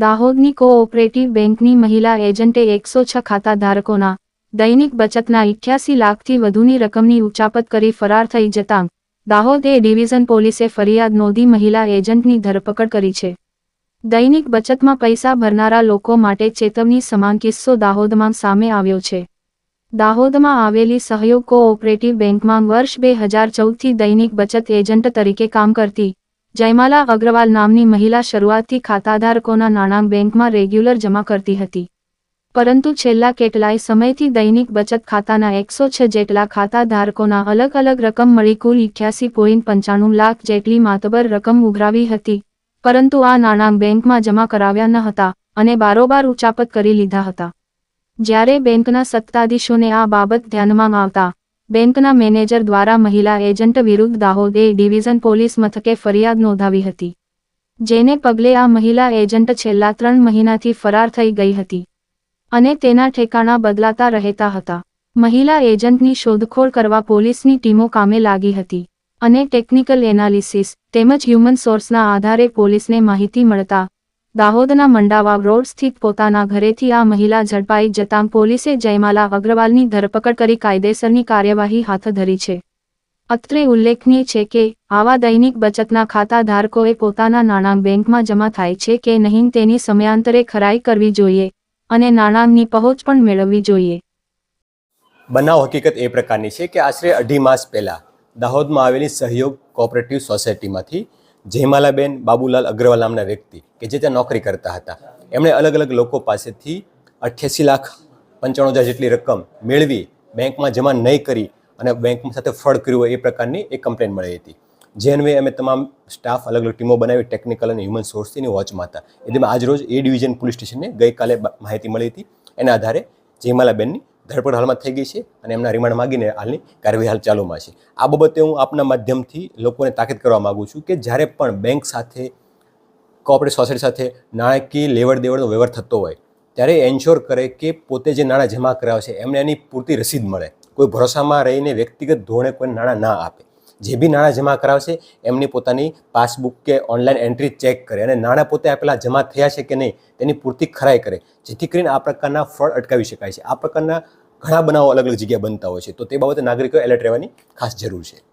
દાહોદની cooperative બેંકની મહિલા એજન્ટે એકસો છ ખાતા ધારકોના દૈનિક બચતના ઇઠ્યાસી લાખથી વધુની રકમની ઉચાપત કરી ફરાર થઈ જતાં દાહોદ એ ડિવિઝન પોલીસે ફરિયાદ નોંધી મહિલા એજન્ટની ધરપકડ કરી છે. દૈનિક બચતમાં પૈસા ભરનારા લોકો માટે ચેતવણી સમાન કિસ્સો દાહોદમાં સામે આવ્યો છે. દાહોદમાં આવેલી સહયોગ કોઓપરેટિવ બેંકમાં વર્ષ બે હજાર ચૌદથી દૈનિક બચત એજન્ટ તરીકે કામ કરતી જયમાલા અગ્રવાલ નામની મહિલા શરૂઆતથી ખાતાધારકોના નાણાં બેંકમાં રેગ્યુલર જમા કરતી હતી. પરંતુ છેલ્લા કેટલાય સમયથી દૈનિક બચત ખાતાના એકસો છ જેટલા ખાતાધારકોના અલગ અલગ રકમ મળી કુલ ઇઠ્યાસી પોઈન્ટ પંચાણું લાખ જેટલી માતબર રકમ ઉઘરાવી હતી. પરંતુ આ નાણાં બેંકમાં જમા કરાવ્યા ન હતા અને બારોબાર ઉચાપત કરી લીધા હતા. જ્યારે બેંકના સત્તાધીશોને આ બાબત ધ્યાનમાં આવતા બેંકના મેનેજર દ્વારા મહિલા એજન્ટ વિરુદ્ધ દાહોદ ડિવિઝન પોલીસ મથકે ફરિયાદ નોંધાવી હતી, જેને પગલે આ મહિલા એજન્ટ છેલ્લા ત્રણ મહિનાથી ફરાર થઈ ગઈ હતી અને તેના ઠેકાણા બદલાતા રહેતા હતા. મહિલા એજન્ટની શોધખોળ કરવા પોલીસની ટીમો કામે લાગી હતી અને ટેકનિકલ એનાલિસિસ તેમજ હ્યુમન સોર્સના આધારે પોલીસને માહિતી મળતા દાહોદના મંડાવા રોડ સ્થિત પોતાના ઘરેથી આ મહિલા ઝડપાઈ જતાં પોલીસે જયમાલા અગ્રવાલની ધરપકડ કરી કાયદેસરની કાર્યવાહી હાથ ધરી છે. અત્રે ઉલ્લેખનીય છે કે, આવા દૈનિક બચતના ખાતાધારકોએ પોતાના નાણાં બેંકમાં જમા થાય છે કે નહીં તેની સમયાંતરે ખરાઈ કરવી જોઈએ, અને નાણાંની પહોંચ પણ મેળવવી જોઈએ. બનાવ હકીકત એ પ્રકારની છે કે આશરે અઢી માસ પહેલાં દાહોદમાં આવેલી સહયોગ કોઓપરેટિવ સોસાયટીમાંથી જયમાલાબેન બાબુલાલ અગ્રવાલ નામના વ્યક્તિ કે જે ત્યાં નોકરી કરતા હતા. એમણે અલગ અલગ લોકો પાસેથી અઠ્યાસી લાખ પંચાણું હજાર જેટલી રકમ મેળવી બેંકમાં જમા નહીં કરી અને બેંક સાથે ફ્રોડ કર્યું હોય એ પ્રકારની એક કમ્પ્લેન મળી હતી. જે અન્વયે અમે તમામ સ્ટાફ, અલગ અલગ ટીમો બનાવી ટેકનિકલ અને હ્યુમન સોર્સની વોચમાં હતા. એટલે આજરોજ એ ડિવિઝન પોલીસ સ્ટેશનને ગઈકાલે માહિતી મળી હતી. એના આધારે જયમાલાબેનની ધરપકડ હાલમાં થઈ ગઈ છે અને એમના રિમાન્ડ માગીને હાલની કાર્યવાહી હાલ ચાલુમાં છે. આ બાબતે હું આપના માધ્યમથી લોકોને તાકીદ કરવા માગું છું કે જ્યારે પણ બેંક સાથે, કોઓપરેટિવ સોસાયટી સાથે નાણાકીય લેવડ દેવડનો વ્યવહાર થતો હોય, ત્યારે એન્શ્યોર કરે કે પોતે જે નાણાં જમા કરાવે છે એમને એની પૂરતી રસીદ મળે. કોઈ ભરોસામાં રહીને વ્યક્તિગત ધોરણે કોઈ નાણાં ના આપે. જે બી નાણાં જમા કરાવશે, એમની પોતાની પાસબુક કે ઓનલાઈન એન્ટ્રી ચેક કરે અને નાણાં પોતે આપેલા જમા થયા છે કે નહીં, તેની પૂરતી ખરાઈ કરે. જેથી કરીને આ પ્રકારના ફ્રોડ અટકાવી શકાય છે. આ પ્રકારના ઘણા બનાવો અલગ અલગ જગ્યાએ બનતા હોય છે. તો તે બાબતે નાગરિકો એલર્ટ રહેવાની ખાસ જરૂર છે.